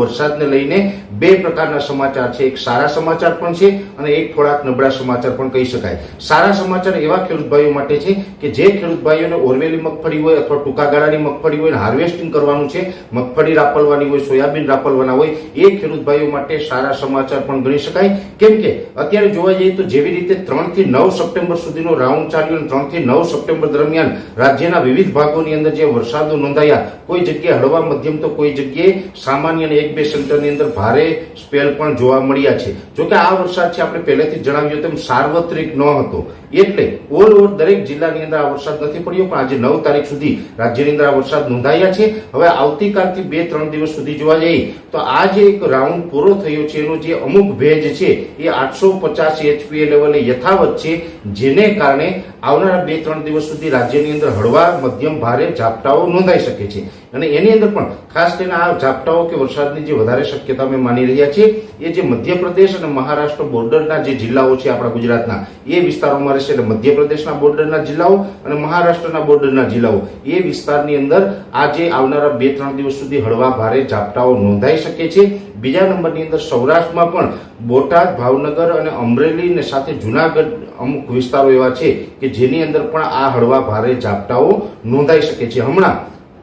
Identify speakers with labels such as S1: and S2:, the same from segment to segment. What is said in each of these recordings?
S1: વરસાદને લઈને બે પ્રકારના સમાચાર છે. એક સારા સમાચાર પણ છે અને એક થોડાક નબળા સમાચાર પણ કહી શકાય. સારા સમાચાર એવા ખેડૂત ભાઈઓ માટે છે કે જે ખેડૂત ભાઈઓને ઓરવેલી મગફળી હોય અથવા ટૂંકા ગાળાની મગફળી હોય હાર્વેસ્ટિંગ કરવાનું છે, મગફળી રાપલવાની હોય, સોયાબીન રાપલવાના હોય, એ ખેડૂત ભાઈઓ માટે સારા સમાચાર પણ ગણી શકાય. કેમ કે અત્યારે જોવા જઈએ તો જેવી રીતે ત્રણથી નવ સપ્ટેમ્બર સુધીનો રાઉન્ડ ચાલ્યો અને ત્રણથી નવ સપ્ટેમ્બર દરમિયાન રાજ્યના વિવિધ ભાગોની અંદર જે વરસાદો નોંધાયા, કોઈ જગ્યાએ હળવા, મધ્યમ તો કોઈ જગ્યાએ સામાન્ય અને એક બે સેન્ટરની અંદર ભારે સ્પેલ પણ જોવા મળ્યા છે. જોકે આ વરસાદ છે, આપણે પહેલેથી જણાવ્યું તેમ સાર્વત્રિક ન હતો. એટલે ઓલ ઓવર દરેક જિલ્લાની અંદર આ વરસાદ નથી પડ્યો, પણ આજે નવ તારીખ સુધી રાજ્યની અંદર આ વરસાદ નોંધાયા છે. હવે આવતીકાલથી બે ત્રણ દિવસ સુધી જોવા જઈએ, તો આ જે એક રાઉન્ડ પૂરો થયો છે, એનો જે અમુક ભેજ છે, એ આઠસો પચાસ એચપીએ લેવલે યથાવત છે, જેને કારણે આવનારા બે ત્રણ દિવસ સુધી રાજ્યની અંદર હળવા, મધ્યમ, ભારે ઝાપટાઓ નોંધાઈ શકે છે. અને એની અંદર પણ ખાસ કરીને આ ઝાપટાઓ કે વરસાદની જે વધારે શક્યતા અમે માની રહ્યા છીએ, એ જે મધ્યપ્રદેશ અને મહારાષ્ટ્ર બોર્ડરના જે જિલ્લાઓ છે આપણા ગુજરાતના, એ વિસ્તારોમાં રહેશે એટલે મધ્યપ્રદેશના બોર્ડરના જિલ્લાઓ અને મહારાષ્ટ્રના બોર્ડરના જિલ્લાઓ. એ વિસ્તારની અંદર આજે આવનારા બે ત્રણ દિવસ સુધી હળવા ભારે ઝાપટાઓ નોંધાઈ શકે છે. બીજા નંબરની અંદર સૌરાષ્ટ્રમાં પણ બોટાદ, ભાવનગર અને અમરેલી ને સાથે જુનાગઢ અમુક વિસ્તારો એવા છે કે જેની અંદર પણ આ હળવા ભારે ઝાપટાઓ નોંધાઈ શકે છે. હમણાં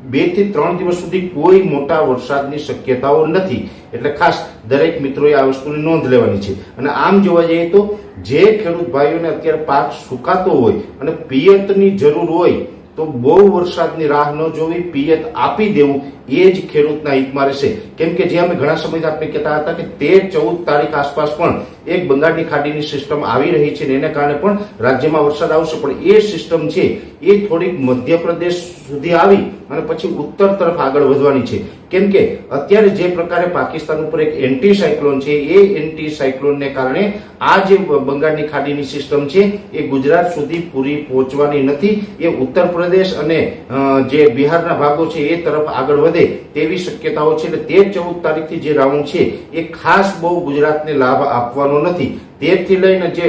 S1: બેથી ત્રણ દિવસ સુધી કોઈ મોટા વરસાદની શક્યતાઓ નથી. એટલે ખાસ દરેક મિત્રોએ આ વસ્તુની નોંધ લેવાની છે. અને આમ જોવા જઈએ તો જે ખેડૂત ભાઈઓને અત્યારે પાક સુકાતો હોય અને પિયતની જરૂર હોય તો બહુ વરસાદની રાહ ન જોવી, પિયત આપી દેવું, એ જ ખેડૂતના હિતમાં રહેશે. કેમ કે જે અમે ઘણા સમયથી આપણે કહેતા હતા કે તેર ચૌદ તારીખ આસપાસ પણ એક બંગાળની ખાડીની સિસ્ટમ આવી રહી છે ને એને કારણે પણ રાજ્યમાં વરસાદ આવશે. પણ એ સિસ્ટમ છે, એ થોડીક મધ્યપ્રદેશ સુધી આવી અને પછી ઉત્તર તરફ આગળ વધવાની છે. કેમ કે અત્યારે જે પ્રકારે પાકિસ્તાન ઉપર એક એન્ટી સાયક્લોન છે, એ એન્ટી સાયક્લોનને કારણે આ જે બંગાળની ખાડીની સિસ્ટમ છે, એ ગુજરાત સુધી પૂરી પહોંચવાની નથી. એ ઉત્તર પ્રદેશ અને જે બિહારના ભાગો છે એ તરફ આગળ વધે તેવી શક્યતાઓ છે. એટલે તે ચૌદ તારીખથી જે રાઉન્ડ છે, એ ખાસ બહુ ગુજરાતને લાભ આપવાનો નથી. તેરથી લઈને જે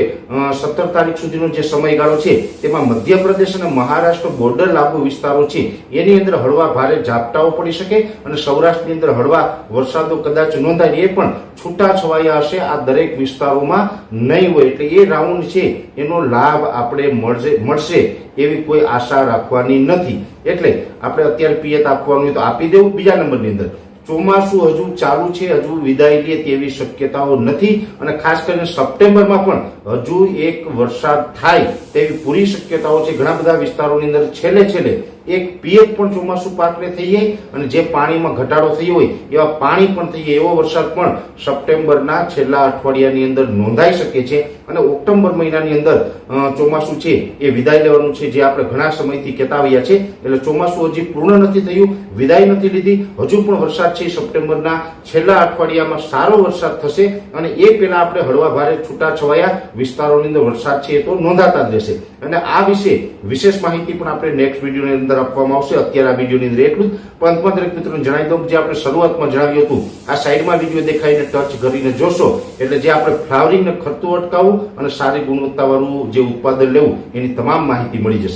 S1: સત્તર તારીખ સુધીનો જે સમયગાળો છે, તેમાં મધ્યપ્રદેશ અને મહારાષ્ટ્ર બોર્ડર લાગુ વિસ્તારો છે, એની અંદર હળવા ભારે ઝાપટાઓ પડી શકે અને સૌરાષ્ટ્રની અંદર હળવા વરસાદો કદાચ નોંધાય, એ પણ છૂટા છવાયા હશે આ દરેક વિસ્તારોમાં નહીં હોય. એટલે એ રાઉન્ડ છે, એનો લાભ આપણે મળશે મળશે એવી કોઈ આશા રાખવાની નથી. એટલે આપણે અત્યારે પિયત આપવાનું તો આપી દેવું બીજા નંબરની અંદર. ચોમાસું હજુ ચાલુ છે, હજુ વિદાય લે તેવી શક્યતાઓ નથી અને ખાસ કરીને સપ્ટેમ્બરમાં પણ હજુ એક વરસાદ થાય તેવી પૂરી શક્યતાઓ છે. ઘણા બધા વિસ્તારોની અંદર છેલ્લે છેલ્લે એક પીએચ પણ ચોમાસું પાકને થઈ જાય અને જે પાણીમાં ઘટાડો થયો હોય એવા પાણી પણ થઈ જાય. એવો વરસાદ પણ સપ્ટેમ્બરના છેલ્લા અઠવાડિયાની અંદર નોંધાઈ શકે છે અને ઓક્ટોબર મહિનાની અંદર ચોમાસું છે એ વિદાય લેવાનું છે જે આપણે ઘણા સમયથી કહેતા આવ્યા છે. એટલે ચોમાસું હજી પૂર્ણ નથી થયું, વિદાય નથી લીધી. હજુ પણ વરસાદ છે સપ્ટેમ્બરના છેલ્લા અઠવાડિયામાં સારો વરસાદ થશે અને એ પહેલા આપણે હળવા ભારે છૂટા છવાયા વિસ્તારોની અંદર વરસાદ છે એ તો નોંધાતા જ રહેશે. અને આ વિશે વિશેષ માહિતી પણ આપણે નેક્સ્ટ વિડીયોની અંદર આપવામાં આવશે. અત્યારે આ વિડીયોની અંદર એટલું જ. અંતમાં દરેક મિત્રોને જણાવી દઉં જે આપણે શરૂઆતમાં જણાવ્યું હતું, આ સાઈડમાં વીડિયો દેખાઈને ટચ કરીને જોશો. એટલે જે આપણે ફ્લાવરિંગને ખર્ચું અટકાવવું અને સારી ગુણવત્તાવાળું જે ઉત્પાદન લેવું, એની તમામ માહિતી મળી જશે.